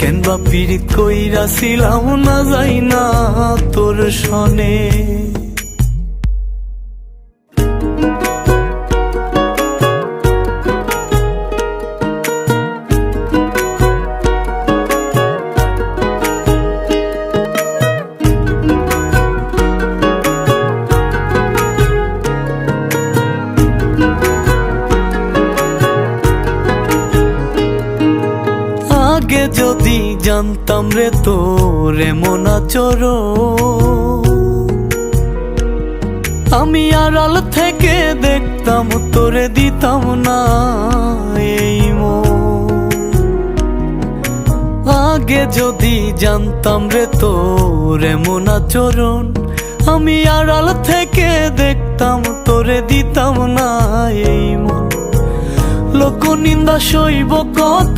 কেন বা পীড়িত কইরা ছিলাম না যাই না তোর সনে? জানতাম রে তোর এমন আচরণ আমি আড়াল থেকে দেখতাম, তোরে দিতাম না এই মন। আগে যদি জানতাম রে তোর এমন আচরণ, আমি আড়াল থেকে দেখতাম, তোরে দিতাম না এই মন লোক নিন্দা সইব কত